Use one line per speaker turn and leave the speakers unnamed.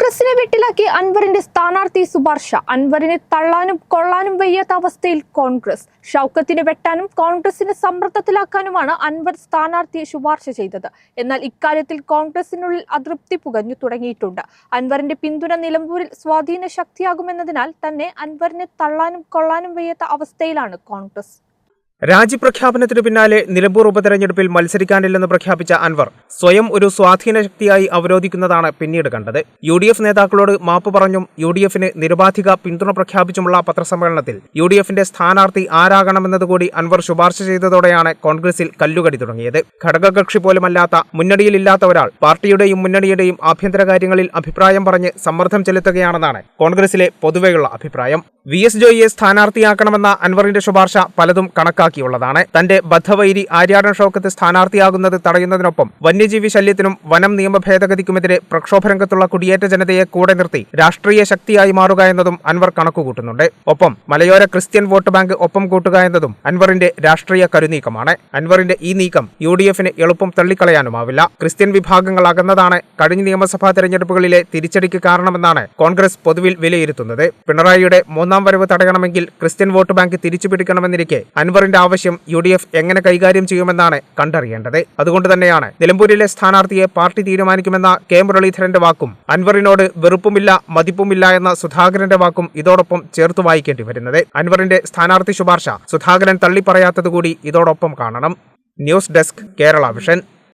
കോൺഗ്രസിനെ വെട്ടിലാക്കി അൻവറിന്റെ സ്ഥാനാർത്ഥി സുബർഷ അൻവറിനെ തള്ളാനും കൊള്ളാനും വയ്യാത്ത അവസ്ഥയിൽ കോൺഗ്രസ്. ഷൗക്കത്തിനെ വെട്ടാനും കോൺഗ്രസിനെ സമ്മർദ്ദത്തിലാക്കാനുമാണ് അൻവർ സ്ഥാനാർത്ഥിയെ ശുപാർശ ചെയ്തത്. എന്നാൽ ഇക്കാര്യത്തിൽ കോൺഗ്രസിനുള്ളിൽ അതൃപ്തി പുകഞ്ഞു തുടങ്ങിയിട്ടുണ്ട്. അൻവറിന്റെ പിന്തുണ നിലമ്പൂരിൽ സ്വാധീന ശക്തിയാകുമെന്നതിനാൽ തന്നെ അൻവറിനെ തള്ളാനും കൊള്ളാനും വയ്യാത്ത അവസ്ഥയിലാണ് കോൺഗ്രസ്.
രാജ്യപ്രഖ്യാപനത്തിനു പിന്നാലെ നിലമ്പൂർ ഉപതെരഞ്ഞെടുപ്പിൽ മത്സരിക്കാനില്ലെന്ന് പ്രഖ്യാപിച്ച അൻവർ സ്വയം ഒരു സ്വാധീന ശക്തിയായി അവരോധിക്കുന്നതാണ് പിന്നീട് കണ്ടത്. യു ഡി എഫ് നേതാക്കളോട് മാപ്പ് പറഞ്ഞും യു ഡി എഫിന് നിരുപാധിക പിന്തുണ പ്രഖ്യാപിച്ചുമുള്ള പത്രസമ്മേളനത്തിൽ യു ഡി എഫിന്റെ സ്ഥാനാർത്ഥി ആരാകണമെന്നതുകൂടി അൻവർ ശുപാർശ ചെയ്തതോടെയാണ് കോൺഗ്രസിൽ കല്ലുകടി തുടങ്ങിയത്. ഘടകകക്ഷി പോലുമല്ലാത്ത മുന്നണിയിലില്ലാത്ത ഒരാൾ പാർട്ടിയുടെയും മുന്നണിയുടെയും ആഭ്യന്തര കാര്യങ്ങളിൽ അഭിപ്രായം പറഞ്ഞ് സമ്മർദ്ദം ചെലുത്തുകയാണെന്നാണ് കോൺഗ്രസിലെ പൊതുവെയുള്ള അഭിപ്രായം. വി എസ് ജോയിയെ സ്ഥാനാർത്ഥിയാക്കണമെന്ന അൻവറിന്റെ ശുപാർശ പലതും കണക്കാക്കിയുള്ളതാണ്. തന്റെ ബദ്ധവൈരി ആര്യാടൻ ഷോക്കത്ത് സ്ഥാനാർത്ഥിയാകുന്നത് തടയുന്നതിനൊപ്പം വന്യജീവി ശല്യത്തിനും വനം നിയമ ഭേദഗതിക്കുമെതിരെ പ്രക്ഷോഭരംഗത്തുള്ള കുടിയേറ്റ ജനതയെ കൂടെ നിർത്തി രാഷ്ട്രീയ ശക്തിയായി മാറുക എന്നതും അൻവർ കണക്കുകൂട്ടുന്നുണ്ട്. ഒപ്പം മലയോര ക്രിസ്ത്യൻ വോട്ട് ബാങ്ക് ഒപ്പം കൂട്ടുക എന്നതും അൻവറിന്റെ രാഷ്ട്രീയ കരുനീക്കമാണ്. അൻവറിന്റെ ഈ നീക്കം യു ഡി എഫിന് എളുപ്പം തള്ളിക്കളയാനുമാവില്ല. ക്രിസ്ത്യൻ വിഭാഗങ്ങൾ അകന്നതാണ് കഴിഞ്ഞ നിയമസഭാ തെരഞ്ഞെടുപ്പുകളിലെ തിരിച്ചടിക്ക് കാരണമെന്നാണ് കോൺഗ്രസ് പൊതുവിൽ വിലയിരുത്തുന്നത്. പിണറായിയുടെ മൂന്നാം വരവ് തടയണമെങ്കിൽ ക്രിസ്ത്യൻ വോട്ട് ബാങ്ക് തിരിച്ചുപിടിക്കണമെന്നിരിക്കെ അൻവറിന്റെ ആവശ്യം യു ഡി എഫ് എങ്ങനെ കൈകാര്യം ചെയ്യുമെന്നാണ് കണ്ടറിയേണ്ടത്. അതുകൊണ്ട് തന്നെയാണ് നിലമ്പൂരിലെ സ്ഥാനാർത്ഥിയെ പാർട്ടി തീരുമാനിക്കുമെന്ന കെ മുരളീധരന്റെ വാക്കും അൻവറിനോട് വെറുപ്പുമില്ല മതിപ്പുമില്ല എന്ന സുധാകരന്റെ വാക്കും ഇതോടൊപ്പം ചേർത്ത് വായിക്കേണ്ടി വരുന്നത്. അൻവറിന്റെ സ്ഥാനാർത്ഥി ശുപാർശ സുധാകരൻ തള്ളിപ്പറയാത്തതുകൂടി ഇതോടൊപ്പം കാണണം. News desk Kerala vision.